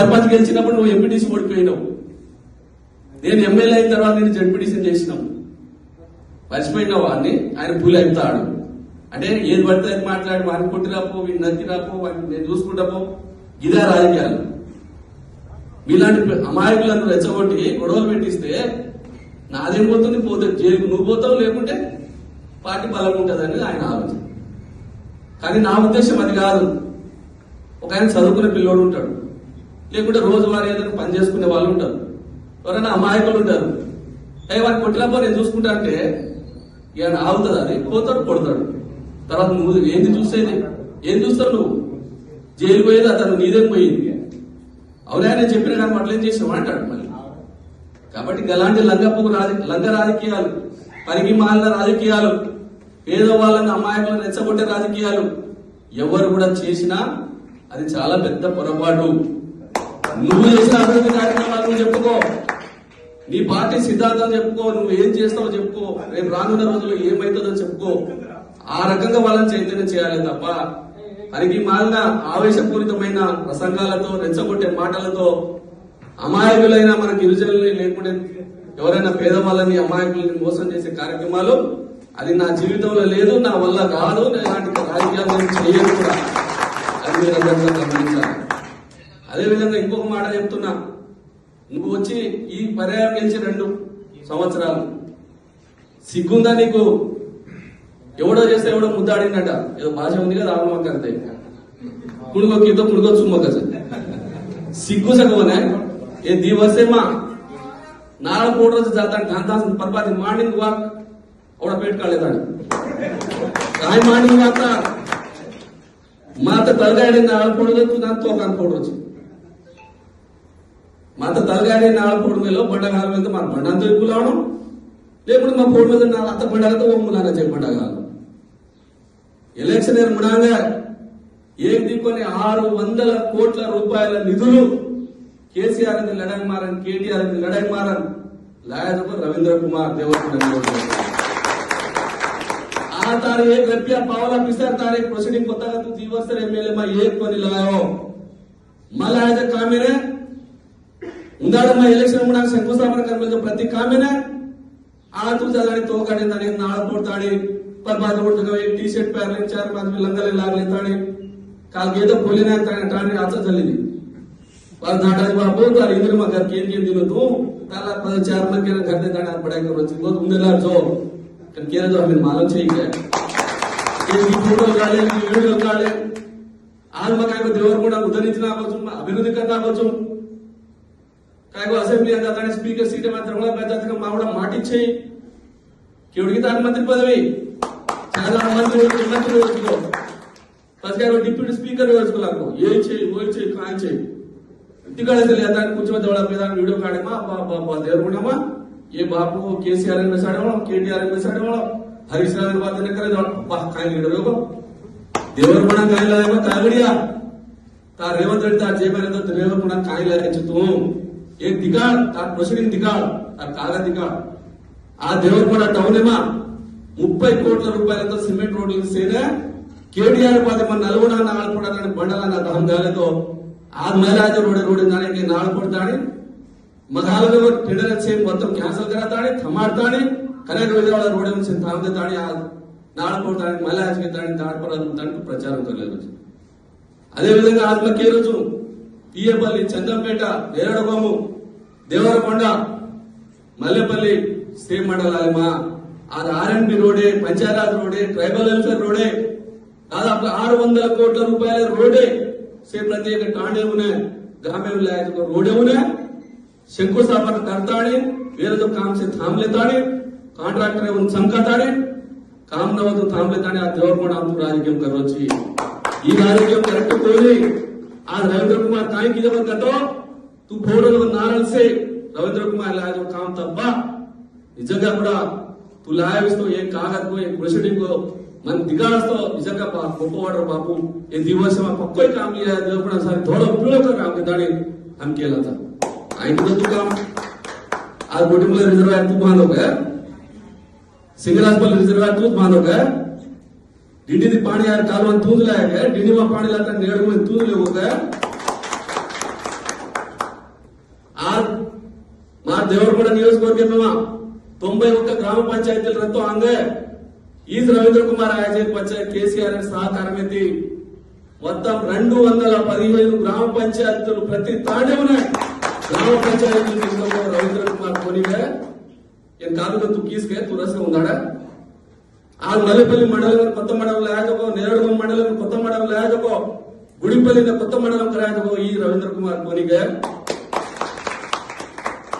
సర్పంచ్ గెలిచినప్పుడు నువ్వు ఎంపీటీసీ ఓడిపోయినావు. నేను ఎమ్మెల్యే అయిన తర్వాత నేను జడ్పీటీసీ చేసినావు మర్చిపోయినావు వాడిని ఆయన పూలు అవుతాడు అంటే ఏది పడితే అది మాట్లాడి వాడిని కొట్టిరాపో వీడిని నక్కిరాపో వాడిని నేను చూసుకుంటాపో ఇదే రాజకీయాలు. మీలాంటి అమాయకులను రెచ్చగొట్టి గొడవలు పెట్టిస్తే నాదేం పోతుంది? పోతే జైలుకు నువ్వు పోతావు లేకుంటే పార్టీ బలం ఉంటుందని ఆయన ఆలోచన. కానీ నా ఉద్దేశం అది కాదు. ఒక ఆయన చదువుకునే పిల్లోడు ఉంటాడు. లేకుంటే రోజువారీ ఏదైనా పని చేసుకునే వాళ్ళు ఉంటారు. ఎవరైనా అమాయకులు ఉంటారు. అయ్యి వాడిని కొట్టినప్పో నేను చూసుకుంటా అంటే ఈయన ఆగుతుంది అది పోతాడు కొడతాడు. తర్వాత నువ్వు ఏంది చూసేది? ఏం చూస్తావు నువ్వు? జైలు పోయేది అతను నీదే పోయింది. అవునా నేను చెప్పిన కానీ అట్లేం చేసావు? అంటాడు మళ్ళీ. కాబట్టి గలాంటి లంగపు రాజ లంగ రాజకీయాలు పరిగి మాలిన రాజకీయాలు పేదవాళ్ళని అమాయకులను రెచ్చగొట్టే రాజకీయాలు ఎవరు కూడా చేసినా అది చాలా పెద్ద పొరపాటు. నువ్వు చేసిన అభివృద్ధి కార్యక్రమాలు నువ్వు చెప్పుకో. నీ పార్టీ సిద్ధాంతం చెప్పుకో నువ్వు ఏం చేస్తావో చెప్పుకో రేపు రానున్న రోజుల్లో ఏమైతుందో చెప్పుకో. ఆ రకంగా వాళ్ళని చైతన్యం చేయాలి తప్ప పరిగి మాలిన ఆవేశపూరితమైన ప్రసంగాలతో రెచ్చగొట్టే మాటలతో అమాయకులైన మన గిరిజనులని లేకుంటే ఎవరైనా పేదవాళ్ళని అమాయకులని మోసం చేసే కార్యక్రమాలు అది నా జీవితంలో లేదు నా వల్ల కాదు నేను ఇలాంటి రాజకీయాలు నేను చేయను కూడా. అది మీరు అందరికీ గమనించాలి. అదేవిధంగా ఇంకొక మాట చెప్తున్నా. నువ్వు వచ్చి ఈ పర్యాయం గెలిచి రెండు సంవత్సరాలు. సిగ్గుందా నీకు? ఎవడో చేస్తే ఎవడో ముద్దాడినట ఏదో భాష ఉంది కదా ఆడమక్క అంతే కుడుగొక్క ఇదో మొక్క సిగ్గు సగమనే? ఏ దివసేమా? నాలుగు మూడు రోజులు జాతానికి అందాల్సిన పర్వాలేదు మార్నింగ్ వాక్. అవడ పెట్టుకోలేదాన్ని రాయి మార్నింగ్ మా అంత తలగాడి నాలుగు మూడు రోజులు నాకు తోకాను పోడు మంత తలగానే నాళ్ళ పొడి మీద బండగాల మీద మన బండంతో ఇప్పులావడం లేకుంటే మా పొడి మీద నాలుగు అత్త బండగతో ఒమ్ములాన చెప్పండగాలు ఎలక్షన్ ముడాంగా ఏం తీసుకొని ఆరు వందల కోట్ల రూపాయల నిధులు కేసీఆర్ అని లడంగ్ మారన్ కేటీఆర్ అని లడంగ్ మారన్ లాయర్ రవీంద్ర కుమార్ దేవస్థానం आज तार एक रुपया पावला पिसर तार एक प्रोसीडिंग पता का तू दिवस रे मेले में एक कोनी लगाओ मला आज कामेरे ఉందాడమ్మ ఎలక్షన్ కూడా శంకుస్థాపన కర్మలతో ప్రతి కామెనే ఆడుతుందని తోకడి దాని నాడపోతాడి పర్బాధ కొడుతున్నవి టీ షర్ట్ పేర్లించారు మంది లంగలే లాగలేతాడి కాళ్ళకేదో పోలినా తాడి అచ్చ చల్లింది. వాళ్ళు నాటాది బాబు తాను ఇంద్ర మా గారికి ఏం ఏం తినదు తాళ పద చారణకే గడ్డ తాడి అని పడాక వచ్చింది రోజు ఉందిలా జో కేర జో మీరు మాలం చేయ ఫోటోలు కాలేదు వీడియోలు కాలేదు ఆత్మకాయ దేవుడు కూడా ఉదరించిన అవ్వచ్చు అభివృద్ధి కన్నా అవ్వచ్చు. నాకు అసెంబ్లీ అంతా కానీ స్పీకర్ సీట్ మాత్రం కూడా పెద్ద మావడం మాట ఇచ్చేయి కేవుడికి దాని మంత్రి పదవి చాలా మంత్రి మంత్రి వేసుకో పసిగారు డిప్యూటీ స్పీకర్ వేసుకోలేకు ఏ చేయి ఓ చేయి కాన్ చేయి ఇంటికాడైతే లేదా కూర్చోవద్ద వాళ్ళ మీద వీడియో కాడేమా బాబా దేవుడమా ఏ బాబు కేసీఆర్ అని వేసాడేవాళ్ళం కేటీఆర్ అని వేసాడేవాళ్ళం హరీష్ రావు బాధ్యత కాయలు ದೇವರು ಗುಣ ಕಾಯಿಲ್ಲ ಕಾಗಡಿಯ ತಾ ರೇವಂತ್ ರೆಡ್ಡಿ ತಾ ಜಯಮರೇಂದ್ರ ರೇವಂತ್ ಗುಣ ಕಾಯಿಲ್ಲ ಹೆಚ್ಚು એ દિગાડ તાર ప్రొసీడింగ్ దిగాడు ఆ కాళ్ళ దిగాడు ఆ దేవరపడ టౌన్ ఏమా ముప్పై కోట్ల రూపాయలతో సిమెంట్ రోడ్లు ఇస్తేనే కేటీఆర్ పాదమ నలుగుణ నాలుపడదని బండలన్న దహంగాలతో ఆద్మరాజ రోడ్ రోడ్ దానికి నాలుపడతాడు మగాలవ టెండర్ వచ్చే మొత్తం క్యాన్సిల్ కరాతాడు థమాడతాడు కనెక్ట్ విజయవాడ రోడ్ నుంచి తాగుతాడు ఆ నాలుపడతాడు మళ్ళీ దాని దాడిపడ ప్రచారం కలగచ్చు అదేవిధంగా ఆత్మకి రోజు పియ్యపల్లి చందంపేట నేరడగోము దేవరకొండ మల్లెపల్లి సేమ్ మండలాలమా అది ఆర్ఎన్బి రోడే పంచాయరాజ్ రోడే ట్రైబల్ వెల్ఫేర్ రోడే దాదాపు ఆరు వందల కోట్ల రూపాయల రోడే से प्रत्येक टांडे उन्हें ग्रामे विलायत को रोडे उन्हें शंकुस्थापन करताड़े వేరే जो काम से थाम लेताड़े కాంట్రాక్టర్ ఏమో సంకతాడే కామ్ నవదు थाम लेताड़े ఆ దేవరకొండ అంతు రాజకీయం కరొచ్చి ఈ రాజకీయం కరెక్ట్ పోయి ఆ रविंद्र कुमार काय की जबर कतो तू फोड़ो नारळ से रविंद्र कुमार लाया जो काम तब्बा నిజంగా కూడా तू लायाविस्तो एक कागद को एक प्रोसीडिंग को मन दिगाड़स्तो నిజంగా బా గొప్పవాడు బాపు ये दिवस में पक्को काम लिया है देवपड़ा सारे थोड़ा पिलो का काम के दाड़े हम केला था आएंगे तो तू काम आज बोटिमला रिजर्वायर तू बांधोगे सिंगराजपल रिजर्वायर तूच बांधोगे ಡಿಂಡಿದಿ ಪಾಣಿ ಯಾರು ಕಾಲುವ ತೂದ್ಲಾಗ ಡಿಂಡಿಮ ಪಾಣಿ ಲಾತ ನೇಡುವ ತೂದ್ಲೆ ಹೋಗ ಆ మా దేవరకొండ నియోజకవర్గం తొంభై ఒక్క గ్రామ పంచాయతీల రద్దు అందే ఈజ్ రవీంద్ర కుమార్ ఆయోజన పంచాయత్ కేసీఆర్ అని సహకారం ఎత్తి మొత్తం రెండు వందల పదిహేను గ్రామ పంచాయతీలు ప్రతి తాడే ఉన్నాయి గ్రామ పంచాయతీలు తీసుకున్న రవీంద్ర కుమార్ కోనిగా ఏం కాదు తు కీసుకే తురసగా ಆ ನೆಲಪಲ್ಲಿ ಮಂಡಲವನ್ನು ಕೊತ್ತ ಮಾಡಲು ಆಗಬೋ ನೆರಡು ಮಂಡಲವನ್ನು ಕೊತ್ತ ಮಾಡಲು ಆಗಬೋ, ಗುಡಿಪಲ್ಲಿನ ಕೊತ್ತ ಮಾಡಲು ಕರೆ ಈ ರವೀಂದ್ರ ಕುಮಾರ್ ಕೋನಿಗೆ